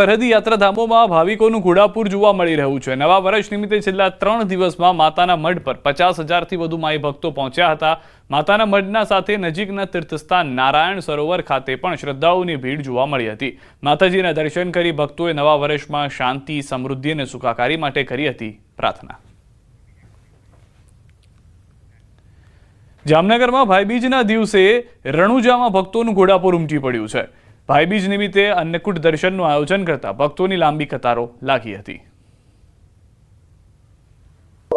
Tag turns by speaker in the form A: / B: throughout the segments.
A: સરહદી યાત્રાધામોમાં ભાવિકોનું ઘોડાપુર જોવા મળી રહ્યું છે. નવા વર્ષ નિમિત્તે છેલ્લા ત્રણ દિવસમાં માતાના મઢ પર પચાસ હજારથી વધુ માઈ ભક્તો પહોંચ્યા હતા. માતાના મઢના સાથે નજીકના તીર્થસ્થાન નારાયણ સરોવર ખાતે પણ શ્રદ્ધાળુઓની ભીડ જોવા મળી હતી. માતાજીના દર્શન કરી ભક્તોએ નવા વર્ષમાં શાંતિ, સમૃદ્ધિ અને સુખાકારી માટે કરી હતી પ્રાર્થના. જામનગરમાં ભાઈબીજના દિવસે રણુજામાં ભક્તોનું ઘોડાપુર ઉમટી પડ્યું છે. ભાઈબીજ નિમિત્તે અન્નકૂટ દર્શનનું આયોજન કરતા ભક્તોની લાંબી કતારો લાગી હતી.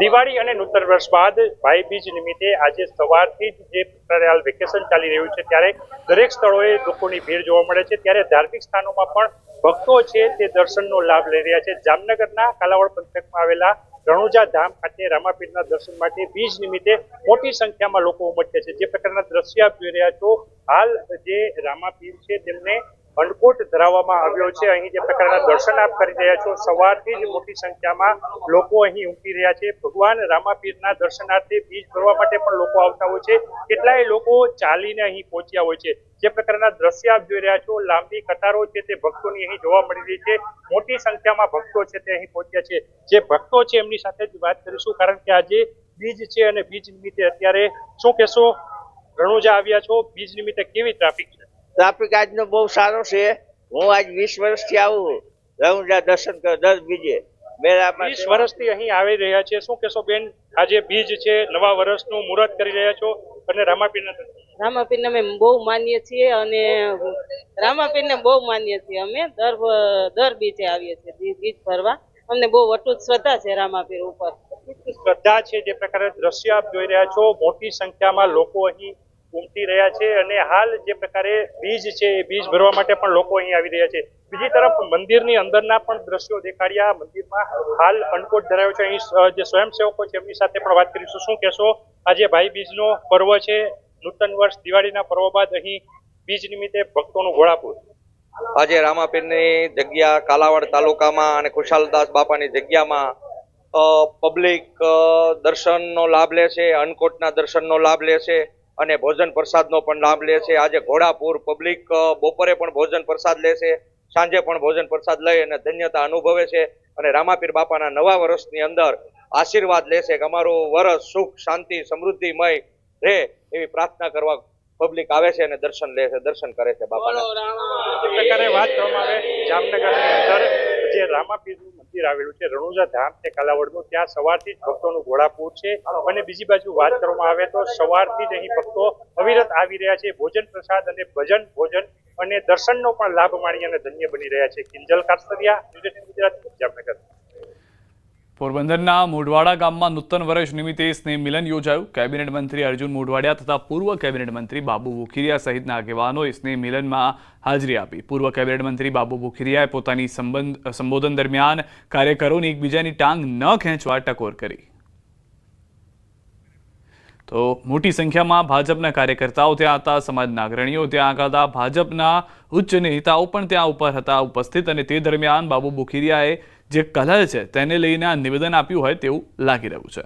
B: દિવાળી અને નૂતન વર્ષ બાદ ભાઈ બીજ નિમિત્તે આજે સવારથી જ જે હાલ વેકેશન ચાલી રહ્યું છે, ત્યારે દરેક સ્થળોએ લોકોની ભીડ જોવા મળે છે. ત્યારે ધાર્મિક સ્થાનોમાં પણ ભક્તો છે તે દર્શનનો લાભ લઈ રહ્યા છે. જામનગરના કાલાવડ પંથકમાં આવેલા રણુજા ધામ ખાતે રામાપીરના દર્શન માટે બીજ નિમિત્તે મોટી સંખ્યામાં લોકો ઉમટ્યા છે. જે પ્રકારના દ્રશ્ય આપ જોઈ રહ્યા છો, હાલ જે રામાપીર છે, તેમને અન્નકૂટ ધરાવવામાં આવ્યો છે. અહીં જે પ્રકારના દર્શન આપ કરી રહ્યા છો, સવારથી જ મોટી સંખ્યામાં લોકો અહીં ઉમટી રહ્યા છે. ભગવાન રામાપીરના દર્શનાર્થે બીજ ભરવા માટે પણ લોકો આવતા હોય છે. કેટલાય લોકો ચાલીને અહીં પહોંચ્યા હોય છે. જે પ્રકારના દ્રશ્ય આપ જોઈ રહ્યા છો, લાંબી કતારો છે તે ભક્તોની અહીં જોવા મળી રહી છે. મોટી સંખ્યામાં ભક્તો છે તે અહીં પહોંચ્યા છે. જે ભક્તો છે એમની સાથે જ વાત કરીશું, કારણ કે આજે બીજ છે અને બીજ નિમિત્તે અત્યારે શું કહેશો? રણુજા આવ્યા છો. બીજ નિમિત્તે કેવી ટ્રાફિક
C: ટ્રાફિક આજનો બહુ સારો છે. હું આજ વીસ વર્ષથી આવું રણુજા દર્શન કર દર બીજે. મેળામાં
B: વીસ વર્ષથી અહીં આવી રહ્યા છે. શું કહેશો બેન? આજે બીજ છે નવા વર્ષનું મુહૂર્ત કરી રહ્યા છો અને રામાપીરના.
D: રામાપીરને અમે બહુ માનીએ છીએ અને રામાપીરને બહુ માનીએ છીએ અમે. દર દર બીજે આવીએ છીએ બીજ ભરવા. અમને બહુ અટૂટ શ્રદ્ધા છે રામાપીર ઉપર.
B: શ્રદ્ધા છે જે પ્રકારે દ્રશ્ય આપ જોઈ રહ્યા છો. મોટી સંખ્યામાં લોકો અહીં ઉમટી રહ્યા છે અને હાલ જે પ્રકારે બીજ છે એ બીજ ભરવા માટે પણ લોકો અહીં આવી રહ્યા છે. બીજી તરફ મંદિરની અંદરના પણ દ્રશ્યો દેખાડ્યા. મંદિરમાં હાલ અન્નકૂટ ધરાવ્યો છે. અહીં જે સ્વયંસેવકો છે, એમની સાથે પણ વાત કરીશું. શું કહેશો? આજે ભાઈ બીજનો પર્વ છે. નૂતન વર્ષ દિવાળીના પર્વ બાદ અહીં બીજ નિમિત્તે ભક્તોનું ઘોડાપુર
E: આજે રામાપીરની જગ્યા કાલાવાડ તાલુકામાં અને ખુશાલદાસ બાપાની જગ્યામાં પબ્લિક દર્શનનો લાભ લે છે, અન્નકોટના દર્શનનો લાભ લે છે. અને ભોજન પ્રસાદનો પણ લાભ લે છે. આજે ઘોડાપુર પબ્લિક બપોરે પણ ભોજન પ્રસાદ લે છે. સાંજે પણ ભોજન પ્રસાદ લઈ અને ધન્યતા અનુભવે છે અને રામાપીર બાપાના નવા વર્ષની અંદર આશીર્વાદ લે છે કે અમારું વરસ સુખ શાંતિ સમૃદ્ધિમય રહે એવી પ્રાર્થના કરવા પબ્લિક આવે છે અને દર્શન લે છે દર્શન કરે છે બાપાના.
B: પ્રકારે વાત કરવામાં આવે જામનગરની અંદર જે રામાપીરનું મંદિર આવેલું છે, રણુજા ધામ છે, કાલાવડનું. ત્યાં સવારથી જ ભક્તોનું ઘોડાપૂર છે. અને બીજી બાજુ વાત કરવામાં આવે તો સવારથી જ અહીં ભક્તો અવિરત આવી રહ્યા છે. ભોજન પ્રસાદ અને ભજન, ભોજન અને દર્શનનો પણ લાભ માણી અને ધન્ય બની રહ્યા છે. કિંજલ કાસ્તરિયા ગુજરાત, જામનગર.
A: પોરબંદરના મોઢવાડા ગામમાં નૂતન વર્ષ નિમિત્તે સ્નેહ મિલન યોજાયું. કેબિનેટ મંત્રી અર્જુન મોઢવાડિયા તથા પૂર્વ કેબિનેટ મંત્રી બાબુ બુખીરિયા સહિતના આગેવાનોએ સ્નેહ મિલનમાં હાજરી આપી. પૂર્વ કેબિનેટ મંત્રી બાબુ બુખીરિયાએ પોતાની સંબંધ, સંબોધન દરમિયાન કાર્યકરોને એકબીજાની ટાંગ ન ખેંચવા ટકોર કરી. તો મોટી સંખ્યામાં ભાજપના કાર્યકર્તાઓ ત્યાં હતા સમાજના અગ્રણીઓ ત્યાં હતા, ભાજપના ઉચ્ચ નેતાઓ પણ ત્યાં ઉપર હતા ઉપસ્થિત અને તે દરમિયાન બાબુ બુખીરિયાએ જે કલર છે તેને લઈને આ નિવેદન આપ્યું હોય તેવું લાગી રહ્યું છે.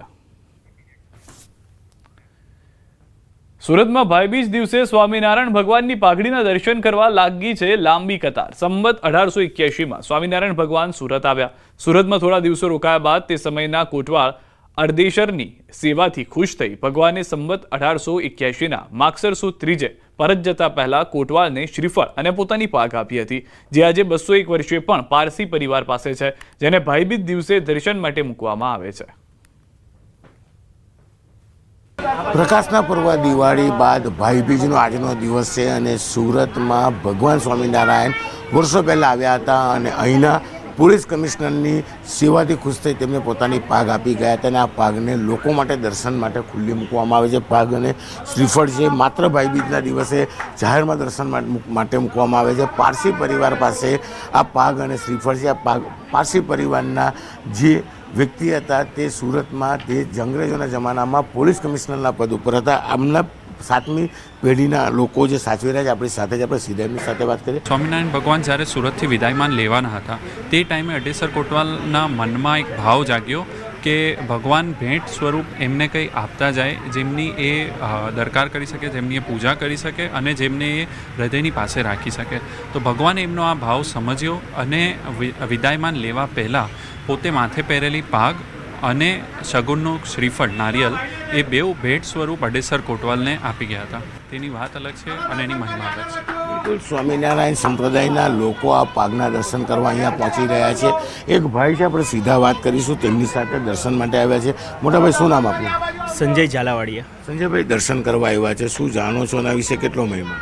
A: સુરતમાં ભાઈબીજ દિવસે સ્વામિનારાયણ ભગવાનની પાઘડીના દર્શન કરવા લાગી છે લાંબી કતાર. સંબત અઢારસો એક્યાસીમાં સ્વામિનારાયણ ભગવાન સુરત આવ્યા. સુરતમાં થોડા દિવસો રોકાયા બાદ તે સમયના કોટવાળ અર્દેશરની સેવાથી ખુશ થઈ ભગવાને સંમત અઢારસો એક્યાસીના માગસર ત્રીજે પરત જતા પહેલા કોટવાલને શ્રીફળ અને પોતાની પાક આપી હતી, જે આજે બસો એક વર્ષે પણ પારસી પરિવાર પાસે છે, જેને ભાઈબીજ દિવસે દર્શન માટે મૂકવામાં આવે છે.
F: પ્રકાશના પર્વ દિવાળી બાદ ભાઈબીજનો આજનો દિવસ છે અને સુરતમાં ભગવાન સ્વામિનારાયણ વર્ષો પહેલાં આવ્યા હતા અને અહીંના પોલીસ કમિશનરની સેવાથી ખુશ થઈ તેમને પોતાની પાગ આપી ગયા હતા અને આ પાગને લોકો માટે દર્શન માટે ખુલ્લી મૂકવામાં આવે છે. પાગ અને શ્રીફળ છે માત્ર ભાઈબીજના દિવસે જાહેરમાં દર્શન માટે મૂક- માટે મૂકવામાં આવે છે. પારસી પરિવાર પાસે આ પાગ અને શ્રીફળ છે. આ પાગ, પારસી પરિવારના જે વ્યક્તિ હતા તે સુરતમાં તે અંગ્રેજોના જમાનામાં પોલીસ કમિશનરના પદ ઉપર હતા. આમના સાતમી પેઢીના લોકો જે સાચવી રહ્યા છે, આપણી સાથે જ આપણે સીધા સાથે વાત કરીએ.
G: સ્વામિનારાયણ ભગવાન જ્યારે સુરતથી વિદાયમાન લેવાના હતા, તે ટાઈમે અઢેસર કોટવાલના મનમાં એક ભાવ જાગ્યો કે ભગવાન ભેટ સ્વરૂપ એમને કંઈ આપતા જાય, જેમની એ દરકાર કરી શકે, જેમની એ પૂજા કરી શકે અને જેમને એ હૃદયની પાસે રાખી શકે. તો ભગવાને એમનો આ ભાવ સમજ્યો અને વિદાયમાન લેવા પહેલાં પોતે માથે પહેરેલી પાગ અને શગુનનું શ્રીફળ નારિયેલ એ બેઉ ભેટ સ્વરૂપ અડેસર કોટવાલને આપી ગયા હતા. તેની વાત અલગ છે અને એની મહિમા અલગ છે.
F: બિલકુલ સ્વામિનારાયણ સંપ્રદાયના લોકો આ પાગના દર્શન કરવા અહીંયા પહોંચી રહ્યા છે. એક ભાઈ છે આપણે સીધા વાત કરીશું તેમની સાથે દર્શન માટે આવ્યા છે. મોટાભાઈ શું નામ આપ્યું
H: સંજય ઝાલાવાડિયા.
F: સંજયભાઈ દર્શન કરવા આવ્યા છે. શું જાણો છો? એના વિશે કેટલો મહિમા?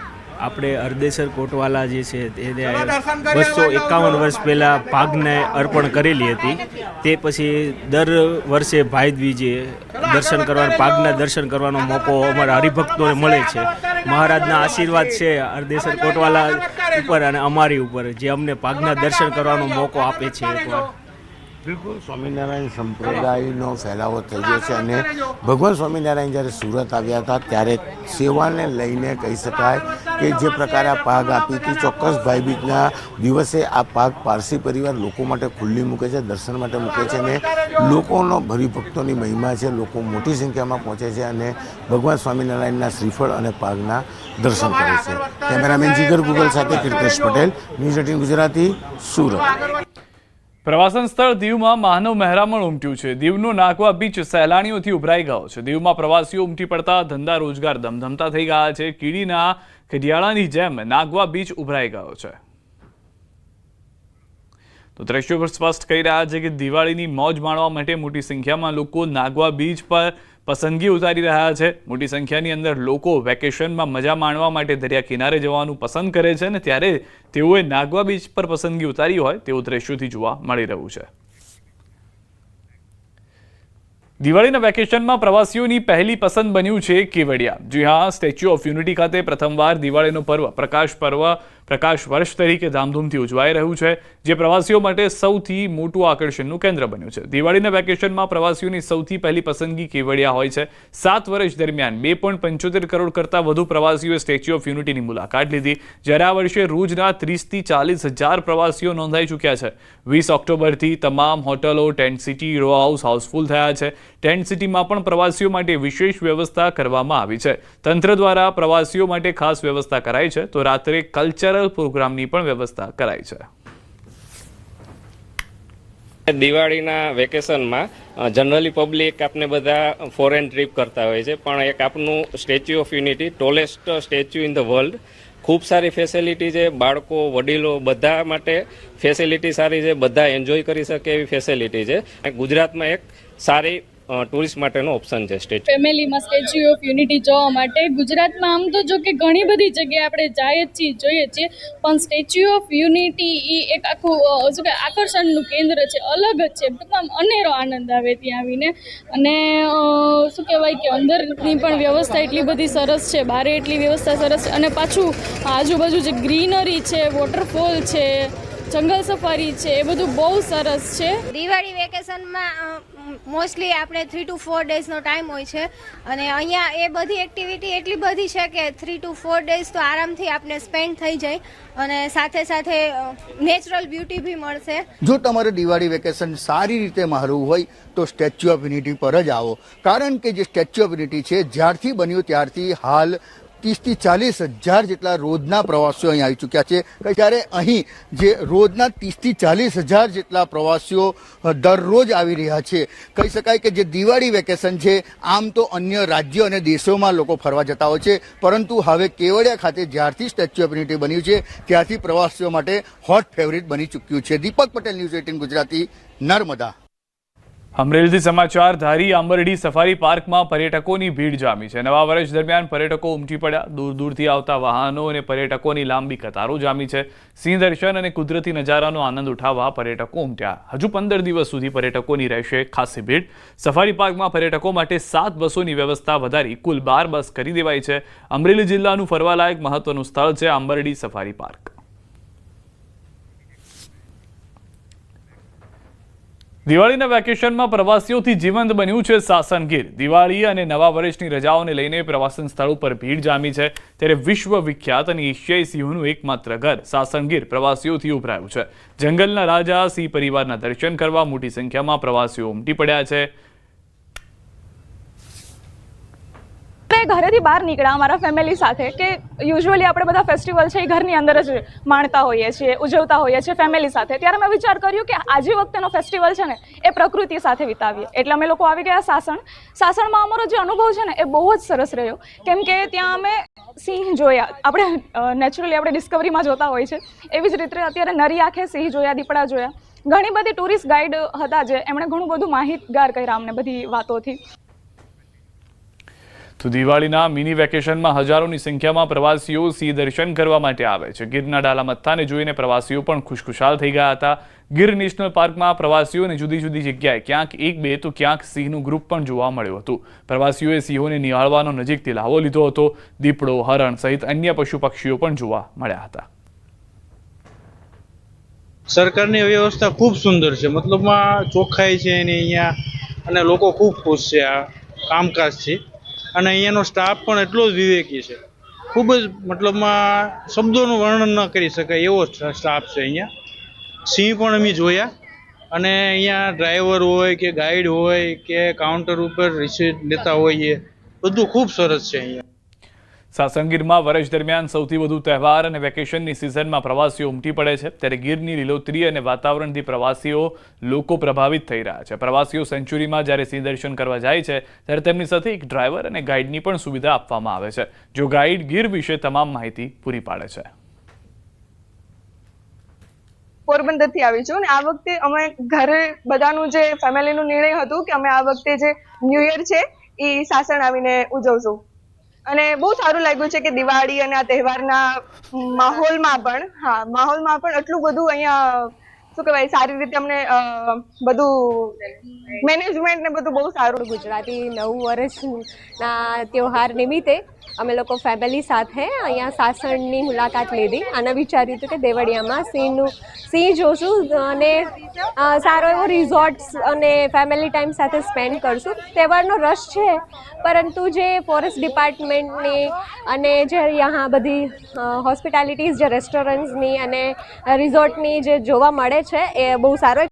H: આપણે અર્ધેસર કોટવાલા જે છે તેને બસો એકાવન વર્ષ પહેલાં ભાગને અર્પણ કરેલી હતી. તે પછી દર વર્ષે ભાઈ દ્વીજે દર્શન કરવાનો પાગના દર્શન કરવાનો મોકો અમારા હરિભક્તોને મળે છે. મહારાજના આશીર્વાદ છે અર્ધેસર કોટવાલા ઉપર અને અમારી ઉપર જે અમને પાગના દર્શન કરવાનો મોકો આપે છે એકવાર
F: સ્વામિનારાયણ સંપ્રદાયનો ફેલાવો થઈ ગયો છે અને ભગવાન સ્વામિનારાયણ જ્યારે સુરત આવ્યા હતા, ત્યારે સેવાને લઈને કહી શકાય કે જે પ્રકારે આ પાગ આપી હતી, ચોક્કસ ભાઈબીજના દિવસે આ પાગ પારસી પરિવાર લોકો માટે ખુલ્લી મૂકે છે, દર્શન માટે મૂકે છે અને લોકોનો હરિભક્તોની મહિમા છે, લોકો મોટી સંખ્યામાં પહોંચે છે અને ભગવાન સ્વામિનારાયણના શ્રીફળ અને પાગના દર્શન કરે છે. કેમેરામેન જીગર ગુગલ સાથે કીર્તેશ પટેલ, ન્યૂઝ એટીન ગુજરાતી, સુરત.
A: પ્રવાસન સ્થળ દીવમાં માનવ મહેરામણ ઉમટ્યું છે. દીવનો નાગવા બીચ સહેલાણીઓથી ઉભરાઈ ગયો છે. દીવમાં પ્રવાસીઓ ઉમટી પડતા ધંધા રોજગાર ધમધમતા થઈ ગયા છે. કીડીના કડિયાળાની જેમ નાગવા બીચ ઉભરાઈ ગયો છે. તો દ્રશ્યો પર સ્પષ્ટ કહી રહ્યા છે કે દિવાળીની મોજ માણવા માટે મોટી સંખ્યામાં લોકો નાગવા બીચ પર પસંદગી ઉતારી રહ્યા છે. મોટી સંખ્યાની અંદર લોકો વેકેશનમાં મજા માણવા માટે દરિયા કિનારે જવાનું પસંદ કરે છે અને ત્યારે તેઓએ નાગવા બીચ પર પસંદગી ઉતારી હોય તેવું દ્રશ્યોથી જોવા મળી રહ્યું છે. દિવાળીના વેકેશનમાં પ્રવાસીઓની પહેલી પસંદ બન્યું છે કેવડિયા. જી હા, સ્ટેચ્યુ ઓફ યુનિટી ખાતે પ્રથમવાર દિવાળીનો પર્વ, પ્રકાશ પર્વ પ્રકાશ વર્ષ તરીકે ધામધૂમથી ઉજવાઈ રહ્યું છે, જે પ્રવાસીઓ માટે સૌથી મોટું આકર્ષણનું કેન્દ્ર બન્યું છે. દિવાળીના વેકેશનમાં પ્રવાસીઓની સૌથી પહેલી પસંદગી કેવડિયા હોય છે. સાત વર્ષ દરમિયાન બે પંચોતેર કરોડ કરતાં વધુ પ્રવાસીઓએ સ્ટેચ્યુ ઓફ યુનિટીની મુલાકાત લીધી. જ્યારે આ વર્ષે રોજના ત્રીસથી ચાલીસ હજાર પ્રવાસીઓ નોંધાઈ ચૂક્યા છે. વીસ ઓક્ટોબરથી તમામ હોટલો, tent city, row house house full થયા છે. ટેન્ટ સિટીમાં પણ પ્રવાસીઓ માટે વિશેષ વ્યવસ્થા કરવામાં આવી છે. તંત્ર દ્વારા પ્રવાસીઓ માટે ખાસ વ્યવસ્થા કરાઈ છે. તો રાત્રે કલ્ચરલ પ્રોગ્રામની પણ વ્યવસ્થા કરાઈ છે.
I: દિવાળીના વેકેશનમાં જનરલી પબ્લિક આપને બધા ફોરેન ટ્રીપ કરતા હોય છે, પણ એક આપનું statue of unity, tallest statue in the world, ખૂબ સારી ફેસિલિટી છે, બાળકો, વડીલો બધા માટે ફેસિલિટી સારી છે, બધા એન્જોય કરી શકે એવી ફેસિલિટી છે. ગુજરાતમાં એક સારી ટુરિસ્ટ માટેનો ઓપ્શન છે સ્ટેચ્યુ.
J: ફેમિલીમાં સ્ટેચ્યુ ઓફ યુનિટી જોવા માટે ગુજરાતમાં આમ તો જો કે ઘણી બધી જગ્યાએ આપણે જાય જ છીએ જોઈએ છીએ પણ સ્ટેચ્યુ ઓફ યુનિટી એ એક આખું શું કે આકર્ષણનું કેન્દ્ર છે અલગ જ છે તમામ અનેરો આનંદ આવે ત્યાં આવીને. અને શું કહેવાય કે અંદરની પણ વ્યવસ્થા એટલી બધી સરસ છે બારે એટલી વ્યવસ્થા સરસ છે અને પાછું આજુબાજુ જે ગ્રીનરી છે વોટરફોલ છે જંગલ સફારી છે એ બધું બહુ સરસ છે.
K: દિવાળી વેકેશનમાં મોસ્ટલી આપણે થ્રી ટુ ફોર ડેઝનો ટાઈમ હોય છે. અને અહીંયા એ બધી એક્ટિવિટી એટલી બધી છે કે થ્રી ટુ ફોર ડેઝ તો આરામથી આપણે સ્પેન્ડ થઈ જાય. અને સાથે સાથે નેચરલ બ્યુટી બી મળશે.
L: જો તમારે દિવાળી વેકેશન સારી રીતે મારવું હોય, તો સ્ટેચ્યુ ઓફ યુનિટી પર જ આવો. કારણ કે જે સ્ટેચ્યુ ઓફ યુનિટી છે, જ્યારથી બન્યું ત્યારથી હાલ ત્રીસથી ચાલીસ હજાર જેટલા રોજના પ્રવાસીઓ અહીં આવી ચૂક્યા છે. જ્યારે અહીં જે રોજના ત્રીસથી ચાલીસ હજાર જેટલા પ્રવાસીઓ દરરોજ આવી રહ્યા છે. કહી શકાય કે જે દિવાળી વેકેશન છે, આમ તો અન્ય રાજ્યો અને દેશોમાં લોકો ફરવા જતા હોય છે. પરંતુ હવે કેવડિયા ખાતે જ્યારથી સ્ટેચ્યુ ઓફ યુનિટી બન્યું છે, ત્યારથી પ્રવાસીઓ માટે હોટ ફેવરિટ બની ચૂક્યું છે. Deepak Patel news eighteen Gujarati, Narmada.
A: અમરેલીથી સમાચાર ધારી આંબરડી સફારી પાર્કમાં પર્યટકોની ભીડ જામી છે. નવા વર્ષ દરમિયાન પર્યટકો ઉમટી પડ્યા. દૂર દૂરથી આવતા વાહનો અને પર્યટકોની લાંબી કતારો જામી છે. સિંહ દર્શન અને કુદરતી નજારાનો આનંદ ઉઠાવવા પર્યટકો ઉમટ્યા. હજુ પંદર દિવસ સુધી પર્યટકોની રહેશે ખાસી ભીડ. સફારી પાર્કમાં પર્યટકો માટે સાત બસોની વ્યવસ્થા વધારી કુલ બાર બસ કરી દેવાઈ છે. અમરેલી જિલ્લાનું ફરવાલાયક મહત્વનું સ્થળ છે આંબરડી સફારી પાર્ક. દિવાળીના વેકેશનમાં પ્રવાસીઓથી જીવંત બન્યું છે સાસનગીર દિવાળી અને નવા વર્ષની રજાઓને લઈને પ્રવાસન સ્થળો પર ભીડ જામી છે. ત્યારે વિશ્વ વિખ્યાત અને એશિયાઈ સિંહોનું એકમાત્ર ઘર સાસનગીર પ્રવાસીઓથી ઉભરાયું છે. જંગલના રાજા, સિંહ પરિવારના દર્શન કરવા મોટી સંખ્યામાં પ્રવાસીઓ ઉમટી પડ્યા છે.
M: આપણે ઘરેથી બહાર નીકળ્યા, અમારા ફેમિલી સાથે, કે યુઝ્યુઅલી આપણે બધા ફેસ્ટિવલ છે એ ઘરની અંદર જ માણતા હોઈએ છીએ, ઉજવતા હોઈએ છીએ ફેમિલી સાથે. ત્યારે મેં વિચાર કર્યું કે આજે વખતેનો ફેસ્ટિવલ છે ને, એ પ્રકૃતિ સાથે વિતાવીએ. એટલે અમે લોકો આવી ગયા સાસણ. સાસણમાં અમારો જે અનુભવ છે ને, એ બહુ જ સરસ રહ્યો. કેમ કે ત્યાં અમે સિંહ જોયા. આપણે નેચરલી આપણે ડિસ્કવરીમાં જોતા હોય છે. એવી જ રીતે અત્યારે નરી આંખે સિંહ જોયા, દીપડા જોયા. ઘણી બધી ટુરિસ્ટ ગાઈડ હતા જે એમણે ઘણું બધું માહિતગાર કર્યા અમને બધી વાતોથી.
A: તો દિવાળીના મિની વેકેશનમાં હજારોની સંખ્યામાં પ્રવાસીઓ સિંહ દર્શન કરવા માટે આવે છે. ગીરના ડાલા મથ્થાને જોઈને પ્રવાસીઓ પણ ખુશખુશાલ થઈ ગયા હતા. ગીર નેશનલ પાર્કમાં પ્રવાસીઓને જુદી જુદી જગ્યાએ ક્યાંક એક બે તો ક્યાંક સિંહનું ગ્રુપ પણ જોવા મળ્યું હતું. પ્રવાસીઓએ સિંહોને નિહાળવાનો નજીકથી લાવો લીધો હતો. દીપડો, હરણ સહિત અન્ય પશુ પક્ષીઓ પણ જોવા મળ્યા હતા.
N: સરકારની વ્યવસ્થા ખૂબ સુંદર છે. મતલબમાં ચોખ્ખાઈ છે એની અહીંયા અને લોકો ખૂબ ખુશ છે. આ કામકાજથી અને અહીંયાનો સ્ટાફ પણ એટલો જ વિવેકી છે. ખૂબ જ મતલબમાં શબ્દોનું વર્ણન ન કરી શકાય એવો સ્ટાફ છે અહીંયા. સિંહ પણ અમે જોયા. અને અહીંયા ડ્રાઈવર હોય કે ગાઈડ હોય કે કાઉન્ટર ઉપર રિસીટ લેતા હોઈએ, બધું ખૂબ સરસ છે અહીંયા.
A: સાસણગીરમાં વર્ષ દરમિયાન સૌથી વધુ તહેવાર અને વેકેશનની સિઝનમાં પ્રવાસીઓ ઉમટી પડે છે. ત્યારે ગીરની લીલોતરી અને વાતાવરણથી પ્રવાસીઓ લોકો પ્રભાવિત થઈ રહ્યા છે. પ્રવાસીઓ સેન્ચુરીમાં જ્યારે સિંહ દર્શન કરવા જાય છે, ત્યારે તેમની સાથે એક ડ્રાઈવર અને ગાઈડની પણ સુવિધા આપવામાં આવે છે, જો ગાઈડ ગીર વિશે તમામ માહિતી પૂરી પાડે છે.
M: પોરબંદરથી આવી છું અને આ વખતે અમે ઘરે બધાનું જે ફેમિલીનું નિર્ણય હતું કે અમે આ વખતે જે ન્યૂ યર છે એ સાસણ આવીને ઉજવશું. અને બહુ સારું લાગ્યું છે કે દિવાળી અને આ તહેવારના માહોલમાં પણ, હા, માહોલમાં પણ આટલું બધું અહીંયા, શું કહેવાય, સારી રીતે અમને બધું મેનેજમેન્ટ ને બધું બહુ સારું
O: ગુજરાતી નવું વર્ષના તહેવાર નિમિત્તે અમે લોકો ફેમિલી સાથે અહીંયા સાસણની મુલાકાત લીધી અને વિચાર્યું હતું કે દેવળિયામાં સિંહનું સિંહ જોશું અને સારો એવો રિઝોર્ટ્સ અને ફેમિલી ટાઈમ સાથે સ્પેન્ડ કરશું. તહેવારનો રસ છે, પરંતુ જે ફોરેસ્ટ ડિપાર્ટમેન્ટની અને જે અહીંયા બધી હોસ્પિટાલિટીઝ જે રેસ્ટોરન્ટ્સની અને રિઝોર્ટની જે જોવા મળે છે, એ બહુ સારો